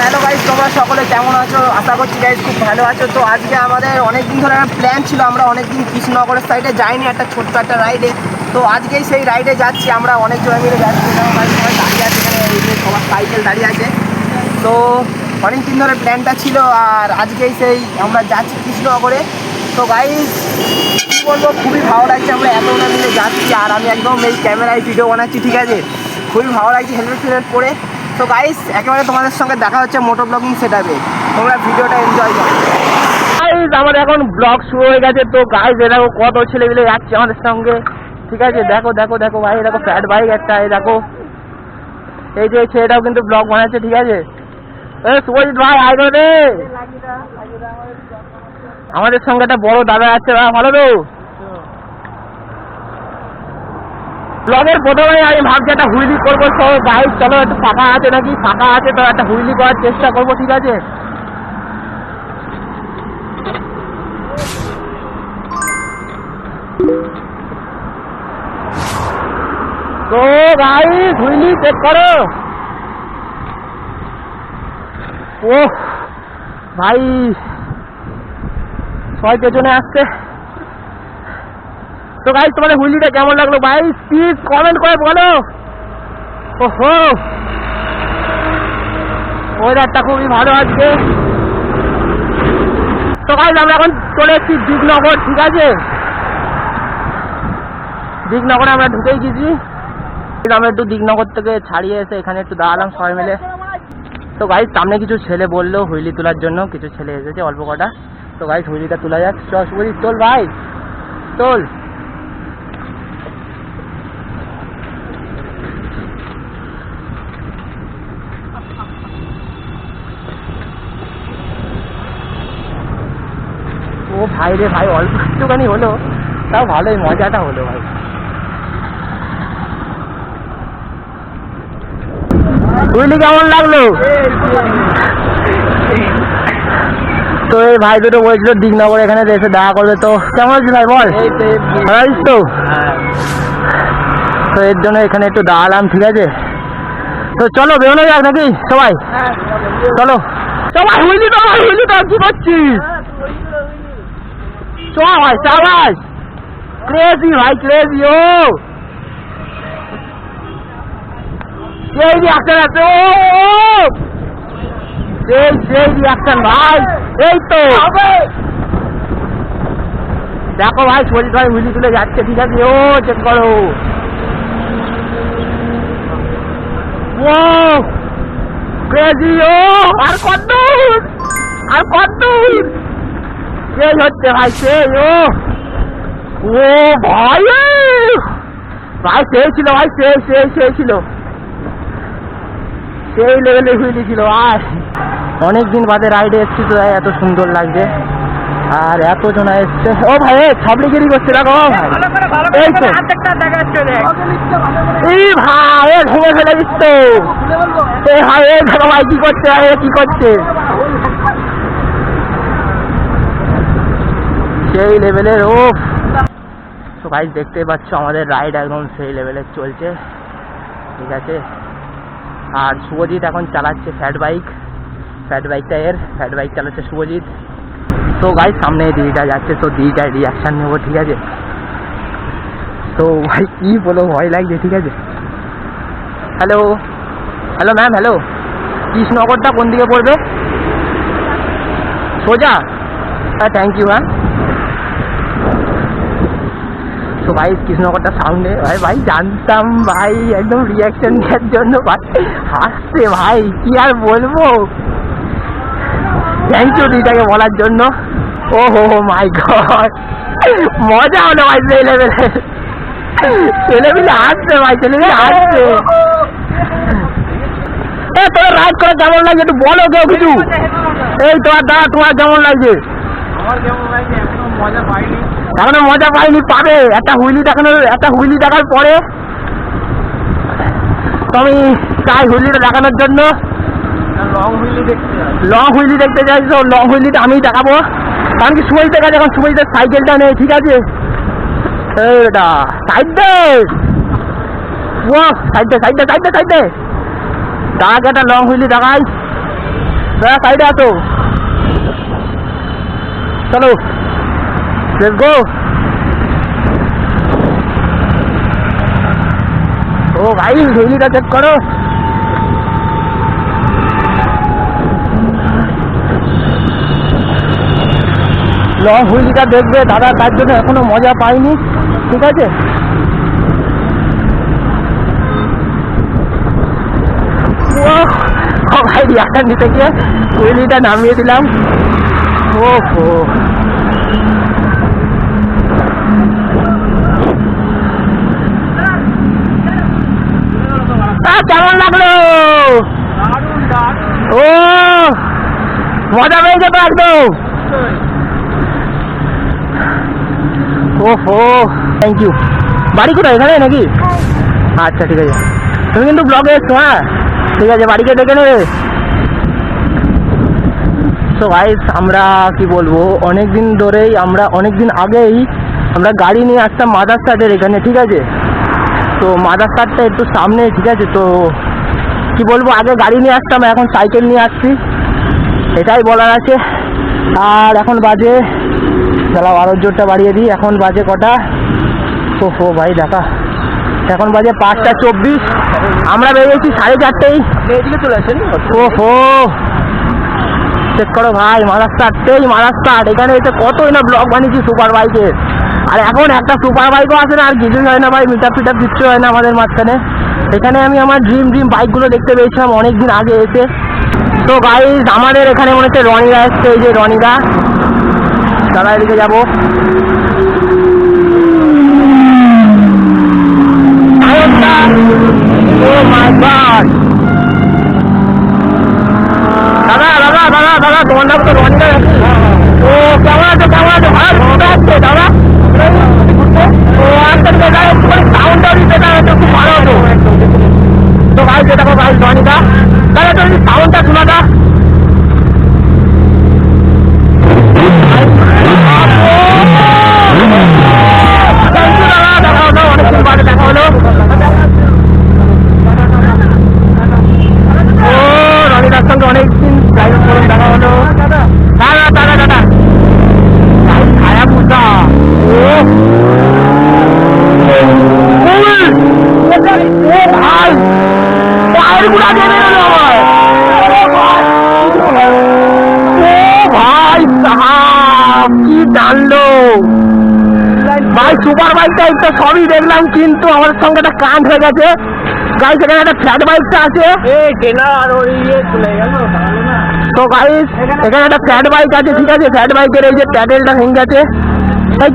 Hello guys তোমরা সকলে কেমন আছো? আশা করছি গাইজ খুব ভালো আছো। তো আজকে আমাদের অনেক দিন ধরে একটা প্ল্যান ছিল, আমরা অনেক দিন কৃষ্ণনগরের সাইডে যাইনি, একটা ছোট্ট একটা রাইডে তো আজকেই সেই রাইডে যাচ্ছি, আমরা অনেক জন মিলে যাচ্ছি। দাঁড়িয়ে আছে, এখানে সবার সাইকেল দাঁড়িয়ে আছে। তো অনেক দিন ধরে প্ল্যানটা ছিল, আর আজকেই সেই আমরা যাচ্ছি কৃষ্ণনগরে। তো গাইজ কী বলব, খুবই ভালো লাগছে, আমরা এতটা মিলে যাচ্ছি, আর আমি একদম এই ক্যামেরায় ভিডিও বানাচ্ছি, ঠিক আছে? খুবই ভালো লাগছে হেলমেট ফেলমেট পরে তো গাইস একেবারে তোমাদের সঙ্গে দেখা হচ্ছে মোটর ব্লগিং সেটাবে তোমরা ভিডিওটা এনজয় করো। গাইস আমাদের এখন ব্লগ শুরু হয়ে গেছে। তো গাইস দেখো কত ছেলে মিলে যাচ্ছে আমাদের সঙ্গে। ঠিক আছে? দেখো দেখো দেখো ভাই দেখো ফ্যাট বাইক একটা এই দেখো। এই যে ছেলেটাও কিন্তু ব্লগ বানাচ্ছে, ঠিক আছে? সুজিত ভাই আয় দে। আমাদের সঙ্গে একটা বড় দাদা আছে ভালো তো? ব্লগের প্রথমে আমি ভাবছি একটা হুইলি করব, তো গাইড চলো, একটু ফাঁকা আছে নাকি ফাঁকা আছে তো একটা হুইলি করার চেষ্টা করব, ঠিক আছে? তো গাইড হুইলি চেক করো। ও ভাই সবাই পেছনে আসছে। তো গাইজ তোমাদের হুইলিটা কেমন লাগল? ভাই প্লিজ কমেন্ট করে বলো। ওহো। ওয়েদারটা খুবই ভালো আজকে। তো গাইজ আমরা এখন চলে এসেছি দিগনগর ঠিক আছে? দিগনগরে আমরা ঢুকেই গেছি। আমরা একটু দিগনগর থেকে ছাড়িয়ে এসে এখানে একটু দাঁড়ালাম সবাই মিলে। তো গাইজ সামনে কিছু ছেলে বলল হুইলি তোলার জন্য। কিছু ছেলে এসেছে অল্প কটা। তো গাইজ হুইলিটা তোলা যাক। চল ভাই। তোল ও ভাই রে ভাই অল্প একটুখানি হলো তাও ভালোই মজাটা হলো ভাই। বুঝলি কেমন লাগল? তো এই ভাই দুটো বলছিল দিগনগর এখানে এসে দেখা করবে তো কেমন আছিস ভাই বল? ভালো তো? তো এর জন্য এখানে একটু দাঁড়ালাম ঠিক আছে? তো চলো বেরোনো যাক নাকি সবাই? চলো। সবাই হুইলি তো হুইলি তো কি করছিস চল ভাই চাবাস ক্রেজি ভাই ক্রেজি ও সেই রিয়াকশন আছে ও! সেই সেই রিয়াকশন ভাই এই তো দেখো ভাই, শরীর ভাই হুইলি তুলে যাচ্ছে, ঠিক আছে? ও চেক করো। ও ক্রেজি ও আর কত আর কত? সেই হচ্ছে ভাই সেই ও ও ভাই! ভাই সেই ছিল ভাই সেই সেই সেই ছিল। সেই লেভেলে হুইলি ছিল আর অনেক দিন বাদে রাইডে এসছি তো এত সুন্দর লাগছে। আর এত জনা এসছে। ও ভাই এ ছাবড়িগিরি করছে দেখো। এই তো। এই ভাই ভেঙে ফেলে দিচ্ছ এ ভাই ভাই কি করছে ভাই কি করছে? সেই লেভেলের ও তো ভাই দেখতে পাচ্ছ, আমাদের রাইড একদম সেই লেভেলের চলছে। ঠিক আছে? আর শুভজিৎ এখন চালাচ্ছে ফ্যাট বাইক ফ্যাট বাইকটা এর ফ্যাট বাইক চালাচ্ছে শুভজিৎ। তো গাই সামনে দিদিটা যাচ্ছে তো দিদিটার রিয়াকশান নেব, ঠিক আছে? তো ভাই, কি বলো, ভয় লাগছে, ঠিক আছে? হ্যালো হ্যালো ম্যাম হ্যালো কৃষ্ণনগরটা কোন দিকে পড়বে? সোজা? হ্যাঁ থ্যাংক ইউ ম্যাম তো ভাই, কৃষ্ণনগরটা সামনে ভাই ভাই, জানতাম, ভাই, একদম রিয়াকশন দেওয়ার জন্য, ভাই। হাসছে ভাই, কি আর বলব? থ্যাংক ইউ দিদিটাকে বলার জন্য। ও হো হো মাই গড মজা হলো, ভাই সেই লেভেলে ছেলেমিলে হাসছে ভাই ছেলেমিলে হাসছে এ, তোর রাইড করে কেমন লাগছে একটু বলো কেউ কিছু। এই তোমার দাদা তোমার কেমন লাগছে আমার কেমন লাগছে এখনও মজা পাইনি। এখনও মজা পাইনি পাবে। একটা হুইলি দেখানোর একটা হুইলি দেখার পরে। তো আমি চাই হুইলিটা দেখানোর জন্য। লং হুইলি দেখতে লং হুইলি দেখতে চাই তো লং হুইলিটা আমি দেখাবো। কারণ কি সুমিতের কাছে এখন সুমিতের সাইকেলটা নেই ঠিক আছে? এই বেটা সাইড দে। ও সাইড দে সাইড দে সাইড দে সাইড দে। দাগ একটা লং হুইলি দেখাই। সাইডে আসো চলো। লেটস গো ও ভাই হুইলিটা চেক করো। লং হুইলিটা দেখবে, দাদা তার জন্য এখনও মজা পাইনি ঠিক আছে? ভাই, রিয়াকশন নিতে গিয়ে হুইলিটা নামিয়ে দিলাম। ও হো তা কেমন লাগল। ও মজা পেয়েছে তো একদম। ওহো থ্যাংক ইউ বাড়ি কোথায় এখানে নাকি? আচ্ছা ঠিক আছে। তুমি কিন্তু ব্লগে এসছো হ্যাঁ? ঠিক আছে বাড়িকে ডেকে নেবে। তো গাইস আমরা কি বলব অনেক দিন ধরেই আমরা অনেক দিন আগেই আমরা গাড়ি নিয়ে আসতাম মাদার সাইডের এখানে ঠিক আছে? তো মাদার সাইডটা একটু সামনে, ঠিক আছে? তো কি বলব, আগে গাড়ি নিয়ে আসতাম, এখন সাইকেল নিয়ে আসছি। এটাই বলার আছে। আর এখন বাজে দাঁড়াও আরও জোরটা বাড়িয়ে দিই। এখন বাজে কটা? ও হো ভাই, দেখা। এখন বাজে পাঁচটা চব্বিশ। আমরা বেরিয়েছি সাড়ে চারটেই। ও হো চেক করো ভাই মারাস্তারটেই মারাস্তার এখানে এসে কতই না ব্লক বানিয়েছি সুপার বাইকের আর এখন একটা সুপার বাইকও আসে না, আর কিছুই হয় না ভাই মিটার ফিটার কিচ্ছু হয় না আমাদের মাঝখানে। এখানে আমি আমার ড্রিম ড্রিম বাইকগুলো দেখতে পেয়েছিলাম অনেক দিন আগে এসে। তো গাইজ আমাদের এখানে মনে হচ্ছে রনিরা এসছে, এই যে রনিরা। দাদা, এদিকে যাব। দাদা দাদা দাদা দাদা, তোমার নাম তো রনিরা ও, কেমন আছো কেমন আছো? ভালো ঘুরতে দাদা ও আচ্ছা ঠিক আছে একটুখানি একটু খুব ভালো হতো তো তুমি সাউন্ডটা শোনা দা। জানলো। ভাই সুপার বাইকটা একটা সবই দেখলাম কিন্তু আমার সঙ্গে একটা কান্ড হয়ে গেছে। গাই সেখানে একটা ফ্ল্যাট বাইকটা আছে। ইয়ে তো গাইস এখানে একটা ফ্ল্যাট বাইক আছে ঠিক আছে? ফ্ল্যাট বাইকের এই যে প্যাডেলটা ভেঙে গেছে।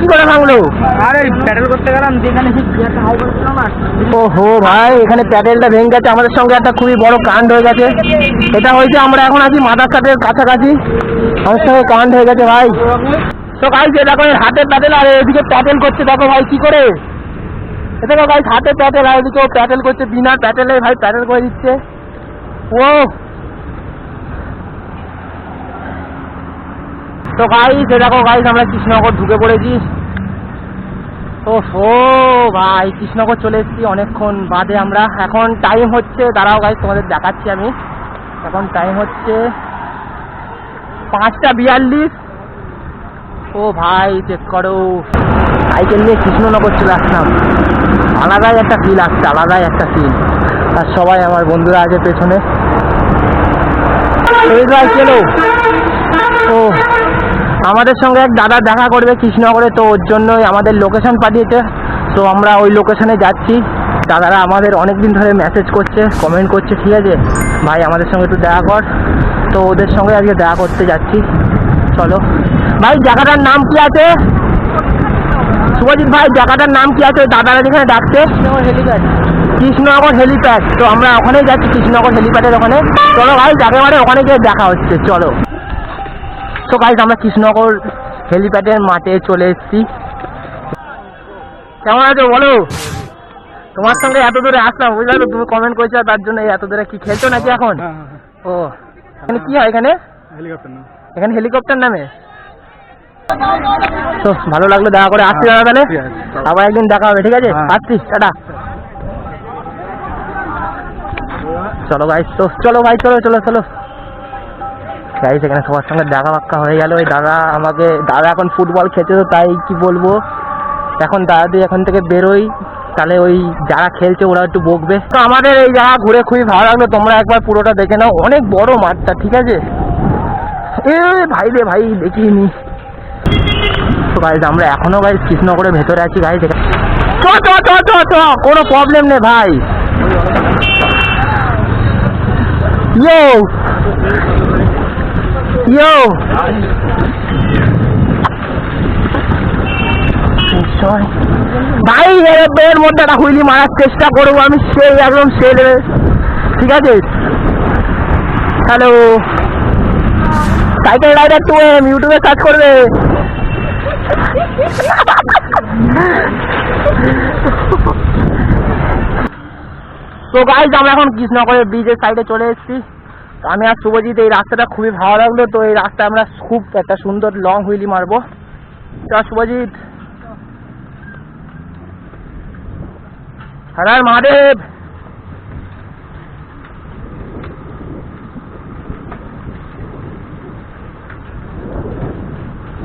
কি করে ভাঙলো? আরে প্যাডেল করতে গেলাম যেখানে সেই গিয়ারটা হাই করছিলাম না ওহো ভাই এখানে প্যাডেলটা ভেঙে গেছে। আমাদের সঙ্গে একটা খুবই বড় কাণ্ড হয়ে গেছে। এটা হয়েছে আমরা এখন আছি মাদারসাটের কাছাকাছি। আমার সঙ্গে কাণ্ড হয়ে গেছে ভাই। তো এ দেখো এর হাতে প্যাডেল আর এদিকে প্যাটেল করছে, দেখো ভাই কি করে? দেখো গাইস হাতে প্যাডেল আর এদিকে ও প্যাডেল করছে, বিনা প্যাটেলে ভাই প্যাটেল করে দিচ্ছে। ও! তো গাইস এ দেখো গাইস আমরা কৃষ্ণনগর ঢুকে পড়েছি। ও হো ভাই কৃষ্ণনগর চলে এসেছি অনেকক্ষণ বাদে আমরা। এখন টাইম হচ্ছে, দাঁড়াও গাইস তোমাদের দেখাচ্ছি আমি। এখন টাইম হচ্ছে পাঁচটা বিয়াল্লিশ। ও ভাই চেক করো। সাইকেল নিয়ে কৃষ্ণনগর চলে আসলাম। আলাদাই একটা ফিল আসছে, আলাদাই একটা ফিল আর সবাই আমার বন্ধুরা আছে পেছনে। ও, আমাদের সঙ্গে এক দাদা দেখা করবে কৃষ্ণনগরে, তো ওর জন্যই আমাদের লোকেশন পাঠিয়েছে। তো আমরা ওই লোকেশনে যাচ্ছি। দাদারা আমাদের অনেক দিন ধরে মেসেজ করছে কমেন্ট করছে, ঠিক আছে? ভাই, আমাদের সঙ্গে একটু দেখা কর। তো ওদের সঙ্গে আজকে দেখা করতে যাচ্ছি। চলো। ভাই জায়গাটার নাম কি আছে? শুভজিৎ ভাই জায়গাটার নাম কি আছে? দাদারা যেখানে ডাকছে। কৃষ্ণনগর হেলিপ্যাড। তো আমরা ওখানেই যাচ্ছি কৃষ্ণনগর হেলিপ্যাডের ওখানে। চলো ভাই একেবারে ওখানে গিয়ে দেখা হচ্ছে। চলো। তো গাইজ আমরা কৃষ্ণনগর হেলিপ্যাডের মাঠে চলে এসেছি। কেমন আছো বলো? তোমার সঙ্গে এত দূরে আসলাম বুঝলে তো? তুমি কমেন্ট করেছ তার জন্য এত দূরে কি খেলছো নাকি এখন? ও এখানে কি হয় এখানে? হেলিকপ্টার না। এখানে হেলিকপ্টার নামে? তো ভালো লাগল দেখা করে। আসছি দাদা তাহলে। আবার একদিন দেখা হবে ঠিক আছে? হ্যাঁ। আসছি টাটা। চলো ভাই তো চলো ভাই চলো চলো চলো। গাইস এখানে সবার সঙ্গে দেখা বাক্কা হয়ে গেল। ওই দাদা আমাকে দাদা এখন ফুটবল খেলছে তো তাই কি বলব? এখন দাদা দিয়ে এখান থেকে বেরোই। তাহলে ওই যারা খেলছে ওরা একটু বকবে। তো আমাদের এই জায়গা ঘুরে খুবই ভালো লাগল। তোমরা একবার পুরোটা দেখে নাও। অনেক বড় মাঠটা ঠিক আছে? এ ভাই রে ভাই দেখিনি তো গাইজ আমরা এখনও গাইজ কৃষ্ণনগরের ভেতরে আছি গাইজ কোনো প্রবলেম নেই ভাই। ইয়ো ইয়ো ভাই, এর মধ্যে একটা হুইলি মারার চেষ্টা করব, আমি সেই একদম সে level। ঠিক আছে? Hello cycle rider two M ইউটিউবে সার্চ করবে। তো গাইজ আমরা এখন কৃষ্ণনগরের ব্রিজের সাইডে চলে এসেছি। তো আমি আর শুভজিৎ, এই রাস্তাটা খুবই ভালো লাগল। তো এই রাস্তায় আমরা খুব একটা সুন্দর লং হুইলি মারবো। তো শুভজিৎ। হ্যাঁ মহাদেব!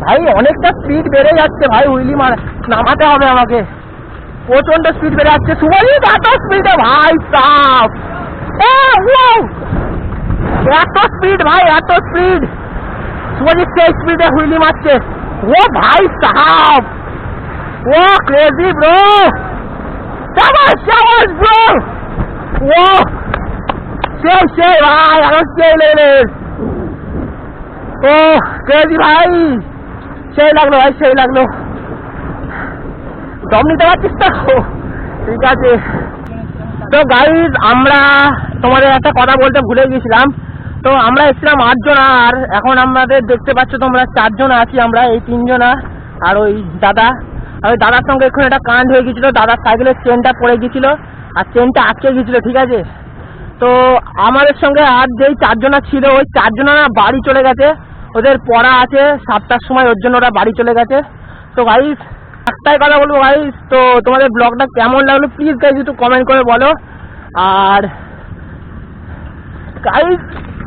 ভাই, অনেকটা স্পিড বেড়ে যাচ্ছে ভাই, হুইলি মার, নামাতে হবে আমাকে। প্রচণ্ড স্পিড বেড়ে যাচ্ছে। শুভজিৎ এত স্পিডে ভাই সাপ এত স্পিড ভাই, এত স্পিড শুভজিৎ সেই স্পিডে হুইলি মারছে। ও ভাই সাহাব ও ক্রেজি ব্রো সাবাস সাবাস ব্রো ও সেই সেই ভাই এখন সেই লেভেলের ও ক্রেজি ভাই। সেই লাগল ভাই, সেই লাগল। দম নিতে পারছিস তো? ঠিক আছে। তো গাইজ আমরা তোমাদের একটা কথা বলতে ভুলে গেছিলাম তো আমরা এসেছিলাম আটজন আর এখন আমাদের দেখতে পাচ্ছ তোমরা চারজন আছি আমরা, এই তিনজনা আর ওই দাদা। আর ওই দাদার সঙ্গে এখানে একটা কাণ্ড হয়ে গেছিল দাদার সাইকেলের চেনটা পড়ে গেছিল আর চেনটা আটকে গেছিল ঠিক আছে? তো আমাদের সঙ্গে আর যেই চারজনা ছিল, ওই চারজনা বাড়ি চলে গেছে। ওদের পড়া আছে, সাতটার সময়, ওর জন্য ওরা বাড়ি চলে গেছে। তো গাইস একটাই কথা বলব গাইস তো তোমাদের ব্লগটা কেমন লাগল প্লিজ গাইস একটু কমেন্ট করে বলো। আর গাইস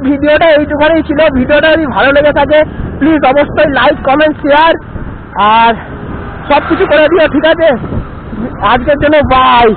ভিডিওটা এইটুখানেই ছিল। ভিডিওটা যদি ভালো লেগে থাকে প্লিজ অবশ্যই লাইক কমেন্ট শেয়ার আর সব কিছু করে দিও, ঠিক আছে? আজকের জন্য বাই